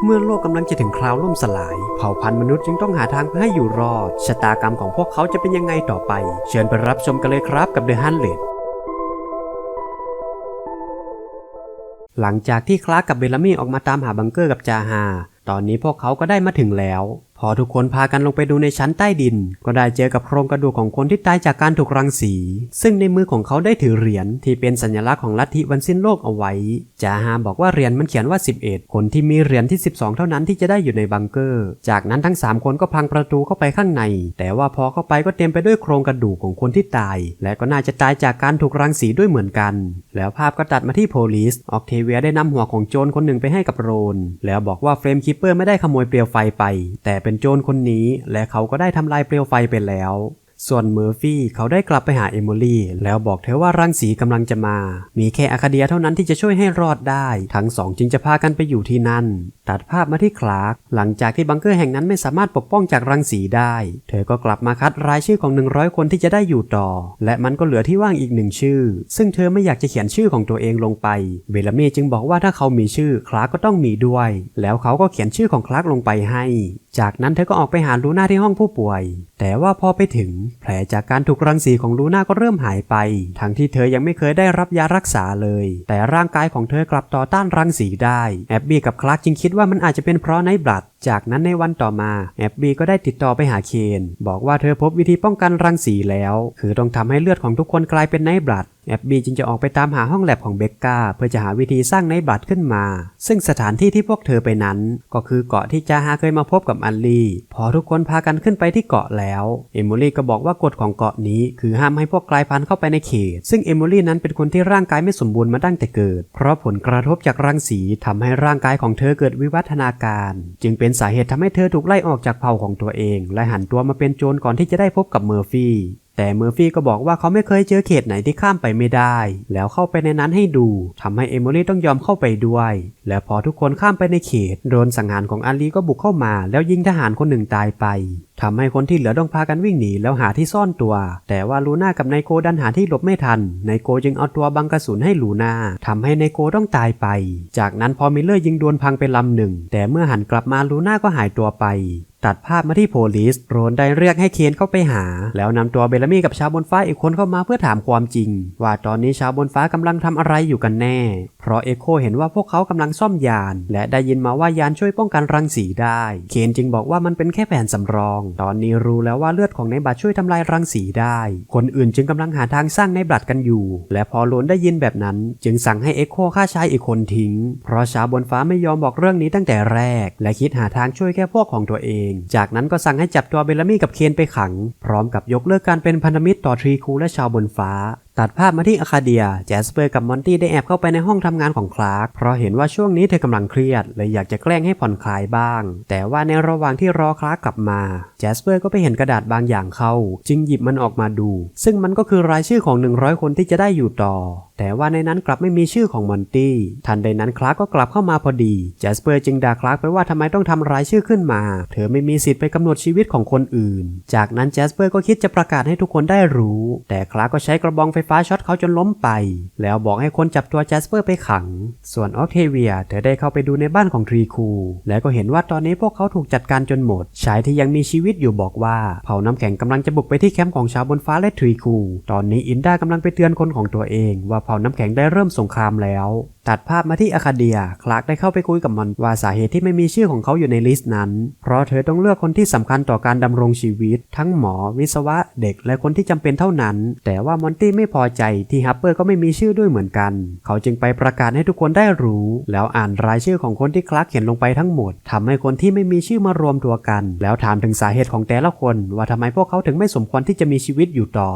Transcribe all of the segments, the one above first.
เมื่อโลกกำลังจะถึงคราวล่มสลาย เผ่าพันธุ์มนุษย์จึงต้องหาทางเพื่อให้อยู่รอด ชะตากรรมของพวกเขาจะเป็นยังไงต่อไป เชิญไปรับชมกันเลยครับกับเดอะฮันเลดหลังจากที่คลาร์กกับเบลลามี่ออกมาตามหาบังเกอร์กับจาฮา ตอนนี้พวกเขาก็ได้มาถึงแล้ว พอทุกคนพากันลงไปดูในชั้นใต้ดิน ก็ได้เจอกับโครงกระดูกของคนที่ตายจากการถูกรังสี ซึ่งในมือของเขาได้ถือเหรียญที่เป็นสัญลักษณ์ของลัทธิวันสิ้นโลกเอาไว้ จาฮามบอกว่าเหรียญมันเขียนว่า 11 คนที่มีเหรียญที่ 12 เท่านั้นที่จะได้อยู่ในบังเกอร์ จากนั้นทั้ง 3 คนก็พังประตูเข้าไปข้างใน แต่ว่าพอเข้าไปก็เต็มไปด้วยโครงกระดูกของคนที่ตาย และก็น่าจะตายจากการถูกรังสีด้วยเหมือนกัน แล้วภาพก็ตัดมาที่โพลิสออกเทเวียได้นำหัวของโจรคนหนึ่งไปให้กับโรน แล้วบอกว่าเฟรมคิปเปอร์ไม่ได้ขโมยเปลวไฟไป แต่เป็นโจรคนนี้ และเขาก็ได้ทำลายเปลวไฟไปแล้ว ส่วนเมอร์ฟี่เขาได้กลับไปหาเอมิลี่แล้วบอกเธอว่ารังสีกำลังจะมา มีแค่อาคาเดียเท่านั้นที่จะช่วยให้รอดได้ ทั้งสองจึงจะพากันไปอยู่ที่นั่น ตัดภาพมาที่คลาร์กหลังจากที่บังเกอร์แห่งนั้นไม่สามารถปกป้องจากรังสีได้ เธอก็กลับมาคัดรายชื่อของ 100 คนที่จะได้อยู่ต่อ และมันก็เหลือที่ว่างอีกหนึ่งชื่อ ซึ่งเธอไม่อยากจะเขียนชื่อของตัวเองลงไปเบลลามีจึงบอกว่าถ้าเขามีชื่อคลาร์กก็ต้องมีด้วย แล้วเขาก็เขียนชื่อของคลาร์กลงไปให้ จากนั้นเธอก็ออกไปหาลูน่าที่ห้องผู้ป่วย แต่ว่าพอไปถึงแผลจากการถูกรังสีของลูน่าก็เริ่มหายไป ทั้งที่เธอยังไม่เคยได้รับยารักษาเลย แต่ร่างกายของเธอกลับต่อต้านรังสีได้แอบบี้กับคลาร์กจึงคิดว่ามันอาจจะเป็นเพราะไนท์บลัดจากนั้นในวันต่อมาแอบบี้ก็ได้ติดต่อไปหาเคน บอกว่าเธอพบวิธีป้องกันรังสีแล้ว คือต้องทำให้เลือดของทุกคนกลายเป็นไนท์บลัด แอบบี้จึงจะออกไปตามหาห้องแลบของเบคกาเพื่อจะหาวิธีสร้างไนบลัดขึ้นมา ซึ่งสถานที่ที่พวกเธอไปนั้น ก็คือเกาะที่จาฮาเคยมาพบกับอัลลี่พอทุกคนพากันขึ้นไปที่เกาะแล้วเอมิลี่ก็บอกว่ากฎของเกาะนี้คือห้ามให้พวกกลายพันธุ์เข้าไปในเขต ซึ่งเอมิลี่นั้นเป็นคนที่ร่างกายไม่สมบูรณ์มาตั้งแต่เกิด เพราะผลกระทบจากรังสีทำให้ร่างกายของเธอเกิดวิวัฒนาการ จึงเป็นสาเหตุทำให้เธอถูกไล่ออกจากเผ่าของตัวเอง และหันตัวมาเป็นโจรก่อนที่จะได้พบกับเมอร์ฟี่ แต่เมอร์ฟี่ก็บอกว่าเขาไม่เคยเจอเขตไหนที่ข้ามไปไม่ได้ แล้วเข้าไปในนั้นให้ดูทำให้เอมิลี่ต้องยอมเข้าไปด้วย และพอทุกคนข้ามไปในเขต โดนสังหารของอาลีก็บุกเข้ามา แล้วยิงทหารคนหนึ่งตายไป ทำให้คนที่เหลือต้องพากันวิ่งหนีแล้วหาที่ซ่อนตัว แต่ว่าลูน่ากับไนโกดันหาที่หลบไม่ทัน ไนโกจึงเอาตัวบังกระสุนให้ลูน่าทำให้ไนโกต้องตายไป จากนั้นพอมิลเลอร์ยิงดวลพังไปลำหนึ่ง แต่เมื่อหันกลับมาลูน่าก็หายตัวไปตัดภาพมาที่โพลิสโรนได้เรียกให้เคนเข้าไปหา แล้วนำตัวเบลลามี่กับชาวบนฟ้าอีกคนเข้ามาเพื่อถามความจริง ว่าตอนนี้ชาวบนฟ้ากำลังทำอะไรอยู่กันแน่ เพราะเอโคเห็นว่าพวกเขากำลังซ่อมยาน และได้ยินมาว่ายานช่วยป้องกันรังสีได้ เคนจึงบอกว่ามันเป็นแค่แผนสำรองตอนนี้รู้แล้วว่าเลือดของในบัตรช่วยทำลายรังสีได้ คนอื่นจึงกำลังหาทางสร้างในบัตรกันอยู่ และพอโลนได้ยินแบบนั้น จึงสั่งให้เอ็กโคฆ่าชายอีกคนทิ้ง เพราะชาวบนฟ้าไม่ยอมบอกเรื่องนี้ตั้งแต่แรก และคิดหาทางช่วยแค่พวกของตัวเอง จากนั้นก็สั่งให้จับตัวเบลลามี่กับเคนไปขัง พร้อมกับยกเลิกการเป็นพันธมิตรต่อทรีคูและชาวบนฟ้าตัดภาพมาที่อาคาเดีย แจสเปอร์กับมอนตี้ได้แอบเข้าไปในห้องทำงานของคลาร์ก เพราะเห็นว่าช่วงนี้เธอกำลังเครียด เลยอยากจะแกล้งให้ผ่อนคลายบ้าง แต่ว่าในระหว่างที่รอคลาร์กกลับมา แจสเปอร์ก็ไปเห็นกระดาษบางอย่างเข้า จึงหยิบมันออกมาดู ซึ่งมันก็คือรายชื่อของ 100 คนที่จะได้อยู่ต่อ แต่ว่าในนั้นกลับไม่มีชื่อของมอนตี้ ทันใดนั้นคลาร์กก็กลับเข้ามาพอดี แจสเปอร์จึงด่าคลาร์กไปว่าทำไมต้องทำรายชื่อขึ้นมา เธอไม่มีสิทธิ์ไปกำหนดชีวิตของคนอื่น จากนั้นแจสเปอร์ก็คิดจะประกาศให้ทุกคนได้รู้ แต่คลาร์กก็ใช้กระบองไฟฟ้าช็อตเขาจนล้มไป แล้วบอกให้คนจับตัวแจสเปอร์ไปขัง ส่วนออคเทเวียเธอได้เข้าไปดูในบ้านของทรีคู และก็เห็นว่าตอนนี้พวกเขาถูกจัดการจนหมด ชายที่ยังมีชีวิตอยู่บอกว่า เผ่าน้ำแข็งกำลังจะบุกไปที่แคมป์ของชาวบนฟ้าและทรีคู ตอนนี้อินดากำลังไปเตือนคนของตัวเอง ว่าเผ่าน้ำแข็งได้เริ่มสงครามแล้ว ตัดภาพมาที่อาคาเดีย คลาร์กได้เข้าไปคุยกับมันว่าสาเหตุที่ไม่มีชื่อของเขาอยู่ในลิสต์นั้น เพราะเธอต้องเลือกคนที่สำคัญต่อการดำรงชีวิต ทั้งหมอ วิศวะ เด็ก และคนที่จำเป็นเท่านั้น แต่ว่ามอนตี้ไม่พอใจที่ฮัปเปอร์ก็ไม่มีชื่อด้วยเหมือนกัน เขาจึงไปประกาศให้ทุกคนได้รู้ แล้วอ่านรายชื่อของคนที่คลาร์กเขียนลงไปทั้งหมดทำให้คนที่ไม่มีชื่อมารวมตัวกัน แล้วถามถึงสาเหตุของแต่ละคน ว่าทำไมพวกเขาถึงไม่สมควรที่จะมีชีวิตอยู่ต่อ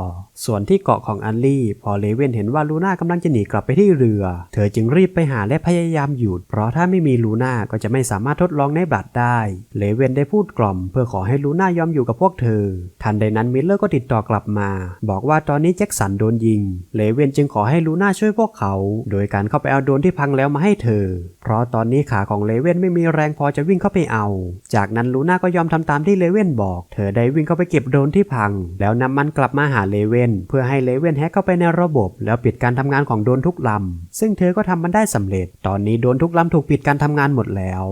ส่วนที่เกาะของอันลี่ พอเลเว่นเห็นว่าลูน่ากำลังจะหนีกลับไปที่เรือ เธอจึงรีบไปหาและพยายามหยุดเพราะถ้าไม่มีลูน่าก็จะไม่สามารถทดลองในบลัดได้ เลเว่นได้พูดกล่อม เพื่อขอให้ลูน่ายอมอยู่กับพวกเธอ ทันใดนั้นมิลเลอร์ก็ติดต่อกลับมา บอกว่าตอนนี้แจ็คสันโดนยิง เลเว่นจึงขอให้ลูน่าช่วยพวกเขา โดยการเข้าไปเอาโดนที่พังแล้วมาให้เธอ เพราะตอนนี้ขาของเลเว่นไม่มีแรงพอจะวิ่งเข้าไปเอา จากนั้นลูน่าก็ยอมทำตามที่เลเว่นบอก เธอได้วิ่งเข้าไปเก็บโดนที่พัง แล้วนำมันกลับมาหาเลเว่นเพื่อให้เลเว่นแฮกเข้าไปในระบบ แล้วปิดการทำงานของโดนทุกลำซึ่งเธอก็ทำมันได้สำเร็จ ตอนนี้โดนทุกลำถูกปิดการทำงานหมดแล้ว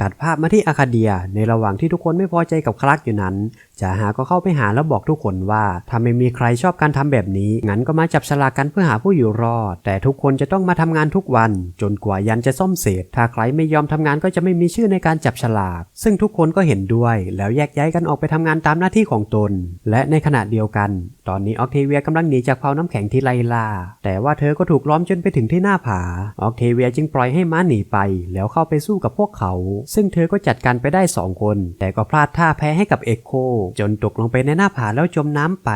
ตัดภาพมาที่อาคาเดียในระหว่างที่ทุกคนไม่พอใจกับคลักอยู่นั้นจ่าหาก็เข้าไปหาแล้วบอกทุกคนว่าถ้าไม่มีใครชอบการทำแบบนี้ งั้นก็มาจับฉลากกันเพื่อหาผู้อยู่รอด แต่ทุกคนจะต้องมาทำงานทุกวัน จนกว่ายันจะซ่อมเสร็จ ถ้าใครไม่ยอมทำงานก็จะไม่มีชื่อในการจับฉลาก ซึ่งทุกคนก็เห็นด้วย แล้วแยกย้ายกันออกไปทำงานตามหน้าที่ของตน และในขณะเดียวกัน ตอนนี้ออกเทเวียกำลังหนีจากเผาน้ำแข็งที่ไลลา แต่ว่าเธอก็ถูกล้อมจนไปถึงที่หน้าผา ออกเทเวียจึงปล่อยให้ม้าหนีไป แล้วเข้าไปสู้กับพวกเขา ซึ่งเธอก็จัดการไปได้สองคน แต่ก็พลาดท่าแพ้ให้กับเอ็กโคจนตกลงไปในหน้าผาแล้วจมน้ำไป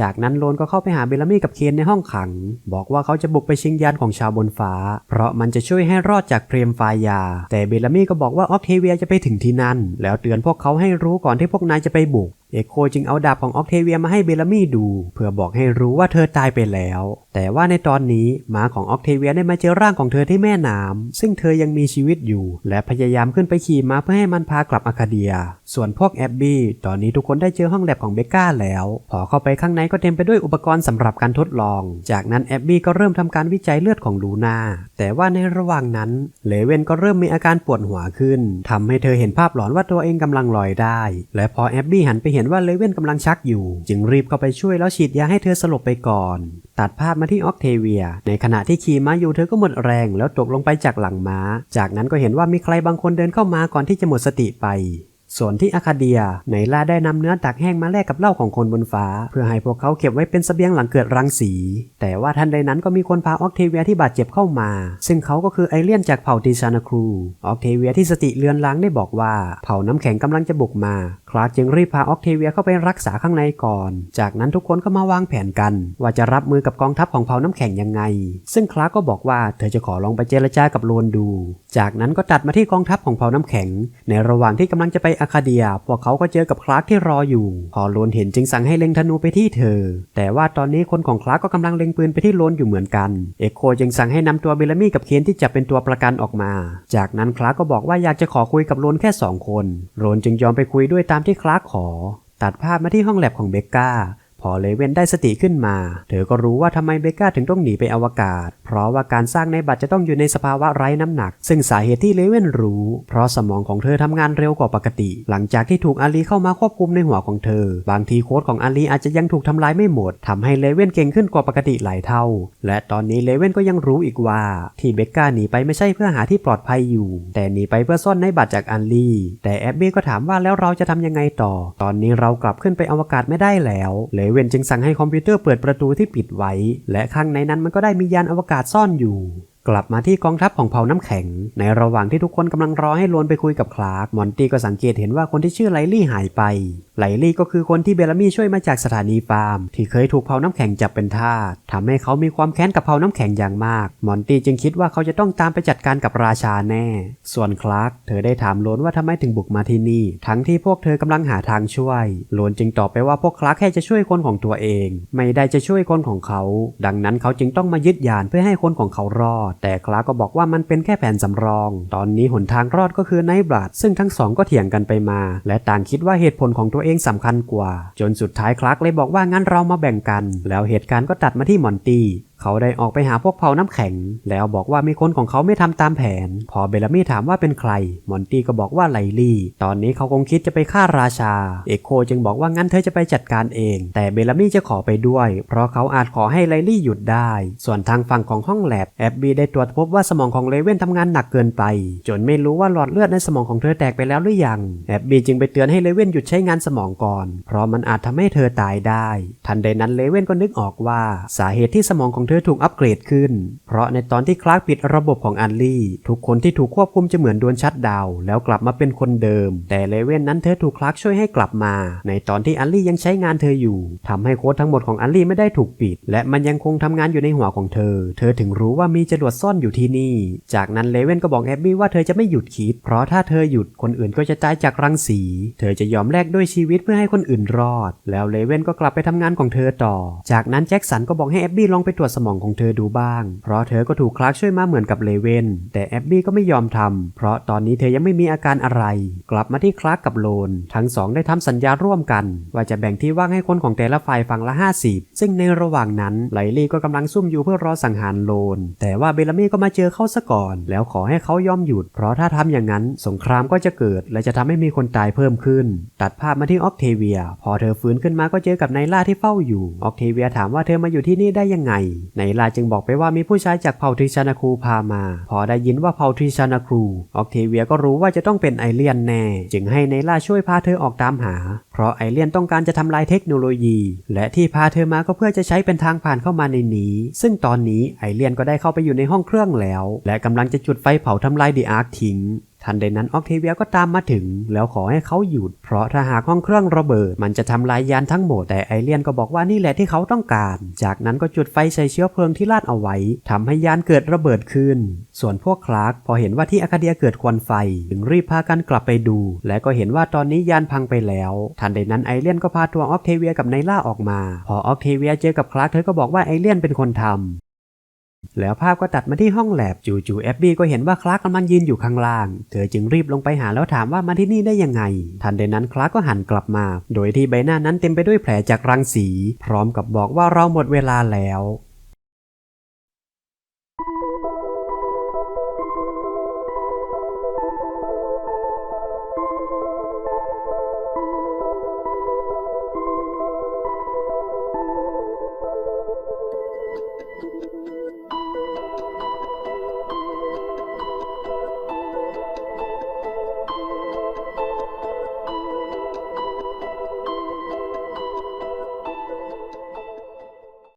จากนั้นโลนก็เข้าไปหาเบลามี่กับเคนในห้องขัง บอกว่าเขาจะบุกไปชิงยานของชาวบนฟ้า เพราะมันจะช่วยให้รอดจากเพรียมฟายา แต่เบลามี่ก็บอกว่าออกเทเวียจะไปถึงที่นั่น แล้วเตือนพวกเขาให้รู้ก่อนที่พวกนายจะไปบุก เอกโคจึงเอาดาบของออกเทเวียมาให้เบลลามี่ดู เพื่อบอกให้รู้ว่าเธอตายไปแล้ว แต่ว่าในตอนนี้หมาของออกเทเวียได้มาเจอร่างของเธอที่แม่น้ำซึ่งเธอยังมีชีวิตอยู่ และพยายามขึ้นไปขี่ม้าเพื่อให้มันพากลับอาคาเดีย ส่วนพวกแอบบี้ตอนนี้ทุกคนได้เจอห้องแลบของเบก้าแล้ว พอเข้าไปข้างในก็เต็มไปด้วยอุปกรณ์สำหรับการทดลอง จากนั้นแอบบี้ก็เริ่มทำการวิจัยเลือดของลูนาแต่ว่าในระหว่างนั้นเลเวนก็เริ่มมีอาการปวดหัวขึ้นทำให้เธอเห็นภาพหลอนว่าตัวเองกำลังลอยได้ และพอแอบบี้หันไปเห็น็นว่าเลเว่นกำลังชักอยู่ จึงรีบเข้าไปช่วยแล้วฉีดยาให้เธอสลบไปก่อน ตัดภาพมาที่ออกเทเวีย ในขณะที่ขี่ม้าอยู่เธอก็หมดแรงแล้วตกลงไปจากหลังม้า จากนั้นก็เห็นว่ามีใครบางคนเดินเข้ามาก่อนที่จะหมดสติไปส่วนที่อาคาเดียไนล่าได้นำเนื้อตักแห้งมาแลกกับเหล้าของคนบนฟ้า เพื่อให้พวกเขาเก็บไว้เป็นเสบียงหลังเกิดรังสี แต่ว่าทันใดนั้นก็มีคนพาออกเทเวียที่บาดเจ็บเข้ามา ซึ่งเขาก็คือไอเลียนจากเผ่าติชานาครู ออกเทเวียที่สติเลือนลางได้บอกว่า เผ่าน้ำแข็งกำลังจะบุกมาคลาร์กจึงรีบพาออกเทเวียเข้าไปรักษาข้างในก่อน จากนั้นทุกคนก็มาวางแผนกัน ว่าจะรับมือกับกองทัพของเผาน้ำแข็งยังไง ซึ่งคลาร์กก็บอกว่าเธอจะขอลองไปเจรจากับโลนดู จากนั้นก็ตัดมาที่กองทัพของเผาน้ำแข็ง ในระหว่างที่กำลังจะไปอาคาเดีย พวกเขาก็เจอกับคลาร์กที่รออยู่ พอโลนเห็นจึงสั่งให้เล็งธนูไปที่เธอ แต่ว่าตอนนี้คนของคลาร์กก็กำลังเล็งปืนไปที่โลนอยู่เหมือนกัน เอ็กโคจึงสั่งให้นำตัวเบลลามี่กับเคนที่จะเป็นตัวประกันออกมา จากนั้นคลาร์กก็บอกว่าอยากจะขอคุยกับโลนแค่สองคนโลนจึงยอมไปคุยด้วยตามามที่คลาร์กขอ ตัดภาพมาที่ห้องแลบของเบกก้า พอเลเว่นได้สติขึ้นมา เธอก็รู้ว่าทำไมเบก้าถึงต้องหนีไปอวกาศ เพราะว่าการสร้างในบัตรจะต้องอยู่ในสภาวะไร้น้ำหนัก ซึ่งสาเหตุที่เลเว่นรู้ เพราะสมองของเธอทำงานเร็วกว่าปกติ หลังจากที่ถูกอาลีเข้ามาควบคุมในหัวของเธอ บางทีโค้ดของอาลีอาจจะยังถูกทำลายไม่หมดทำให้เลเว่นเก่งขึ้นกว่าปกติหลายเท่า และตอนนี้เลเว่นก็ยังรู้อีกว่าที่เบกก้าหนีไปไม่ใช่เพื่อหาที่ปลอดภัยอยู่ แต่หนีไปเพื่อซ่อนในบัตรจากอาลีแต่แอบบี้ก็ถามว่าแล้วเราจะทำยังไงต่อ ตอนนี้เรากลับขึ้นไปอวกาศไม่ได้แล้วเลเว่นจึงสั่งให้คอมพิวเตอร์เปิดประตูที่ปิดไว้ และข้างในนั้นมันก็ได้มียานอวกาศซ่อนอยู่ กลับมาที่กองทัพของเผ่าน้ำแข็ง ในระหว่างที่ทุกคนกำลังรอให้โลนไปคุยกับคลาร์กมอนตี้ก็สังเกตเห็นว่าคนที่ชื่อไลลี่หายไป ไลลี่ก็คือคนที่เบลามี่ช่วยมาจากสถานีฟาร์ม ที่เคยถูกเผ่าน้ำแข็งจับเป็นทาสทำให้เขามีความแค้นกับเผ่าน้ำแข็งอย่างมาก มอนตี้จึงคิดว่าเขาจะต้องตามไปจัดการกับราชาแน่ ส่วนคลาร์กเธอได้ถามโลนว่าทำไมถึงบุกมาที่นี่ ทั้งที่พวกเธอกำลังหาทางช่วยโลนจึงตอบไปว่าพวกคลาร์กแค่จะช่วยคนของตัวเอง ไม่ได้จะช่วยคนของเขา ดังนั้นเขาจึงต้องมายึดยานเพื่อให้คนของเขารอดแต่คลาร์ก็บอกว่ามันเป็นแค่แผนสำรอง ตอนนี้หนทางรอดก็คือไนท์บลัดซึ่งทั้งสองก็เถียงกันไปมา และต่างคิดว่าเหตุผลของตัวเองสำคัญกว่า จนสุดท้ายคลาร์กเลยบอกว่างั้นเรามาแบ่งกัน แล้วเหตุการณ์ก็ตัดมาที่มอนตี้เขาได้ออกไปหาพวกเผาน้ำแข็ง แล้วบอกว่ามีคนของเขาไม่ทำตามแผน พอเบลามี่ถามว่าเป็นใคร มอนตี้ก็บอกว่าไลลี่ ตอนนี้เขาคงคิดจะไปฆ่าราชา เอกโคจึงบอกว่างั้นเธอจะไปจัดการเอง แต่เบลามี่จะขอไปด้วย เพราะเขาอาจขอให้ไลลี่หยุดได้ ส่วนทางฝั่งของห้องแลบแอบบี้ได้ตรวจพบว่าสมองของเลเว่นทำงานหนักเกินไป จนไม่รู้ว่าหลอดเลือดในสมองของเธอแตกไปแล้วหรือยังแอบบีจึงไปเตือนให้เลเว่นหยุดใช้งานสมองก่อน เพราะมันอาจทำให้เธอตายได้ ทันใดนั้นเลเว่นก็นึกออกว่าสาเหตุที่สมองของเธอถูกอัปเกรดขึ้น เพราะในตอนที่คลาร์กปิดระบบของอันลี่ ทุกคนที่ถูกควบคุมจะเหมือนโดนชัดดาวแล้วกลับมาเป็นคนเดิม แต่เลเว่นนั้นเธอถูกคลาร์กช่วยให้กลับมา ในตอนที่อันลี่ยังใช้งานเธออยู่ทำให้โค้ดทั้งหมดของอันลี่ไม่ได้ถูกปิด และมันยังคงทำงานอยู่ในหัวของเธอ เธอถึงรู้ว่ามีจรวดซ่อนอยู่ที่นี่ จากนั้นเลเว่นก็บอกแอบบี้ว่าเธอจะไม่หยุดคิด เพราะถ้าเธอหยุดคนอื่นก็จะตายจากรังสี เธอจะยอมแลกด้วยชีวิตเพื่อให้คนอื่นรอด แล้วเลเว่นก็กลับไปทำงานของเธอต่อ จากนั้นแจ็คสันก็บอกให้แอบบี้ลองไปตรวจสมองของเธอดูบ้าง เพราะเธอก็ถูกคลาร์กช่วยมาเหมือนกับเลเว่น แต่แอบบี้ก็ไม่ยอมทำเพราะตอนนี้เธอยังไม่มีอาการอะไร กลับมาที่คลาร์กกับโลน ทั้งสองได้ทำสัญญาร่วมกัน ว่าจะแบ่งที่ว่างให้คนของแต่ละฝ่ายฝั่งละ 50 ซึ่งในระหว่างนั้นไลลี่ก็กำลังซุ่มอยู่เพื่อรอสังหารโลน แต่ว่าเบลลามี่ก็มาเจอเขาซะก่อน แล้วขอให้เขายอมหยุด เพราะถ้าทำอย่างนั้นสงครามก็จะเกิด และจะทำให้มีคนตายเพิ่มขึ้น ตัดภาพมาที่ออกเทเวีย พอเธอฟื้นขึ้นมาก็เจอกับไนล่าที่เฝ้าอยู่ ออกเทเวียถามว่าเธอมาอยู่ที่นี่ได้ยังไงไนล่าจึงบอกไปว่ามีผู้ชายจากเผ่าทริชานาครูพามา พอได้ยินว่าเผ่าทริชานาครูออกเทเวียก็รู้ว่าจะต้องเป็นไอเลียนแน่ จึงให้ไนล่าช่วยพาเธอออกตามหา เพราะไอเลียนต้องการจะทำลายเทคโนโลยี และที่พาเธอมาก็เพื่อจะใช้เป็นทางผ่านเข้ามาในนี้ ซึ่งตอนนี้ไอเลียนก็ได้เข้าไปอยู่ในห้องเครื่องแล้ว และกำลังจะจุดไฟเผาทำลายดีอาร์คทิ้งทันใดนั้นออกเทเวียก็ตามมาถึง แล้วขอให้เขาหยุด เพราะถ้าหากห้องเครื่องระเบิด มันจะทำลายยานทั้งหมดแต่ไอเลียนก็บอกว่านี่แหละที่เขาต้องการ จากนั้นก็จุดไฟใส่เชื้อเพลิงที่ลาดเอาไว้ทำให้ยานเกิดระเบิดขึ้น ส่วนพวกคลาร์กพอเห็นว่าที่อาคาเดียเกิดควันไฟจึงรีบพากันกลับไปดู และก็เห็นว่าตอนนี้ยานพังไปแล้ว ทันใดนั้นไอเลียนก็พาตัวออกเทเวียกับไนล่าออกมา พอออกเทเวียเจอกับคลาร์กเธอก็บอกว่าไอเลียนเป็นคนทำ แล้วภาพก็ตัดมาที่ห้องแลบจู่ๆแอบบี้ก็เห็นว่าคลาร์กกำลังยืนอยู่ข้างล่าง เธอจึงรีบลงไปหาแล้วถามว่ามาที่นี่ได้ยังไง ทันใดนั้นคลาร์กก็หันกลับมา โดยที่ใบหน้านั้นเต็มไปด้วยแผลจากรังสี พร้อมกับบอกว่าเราหมดเวลาแล้ว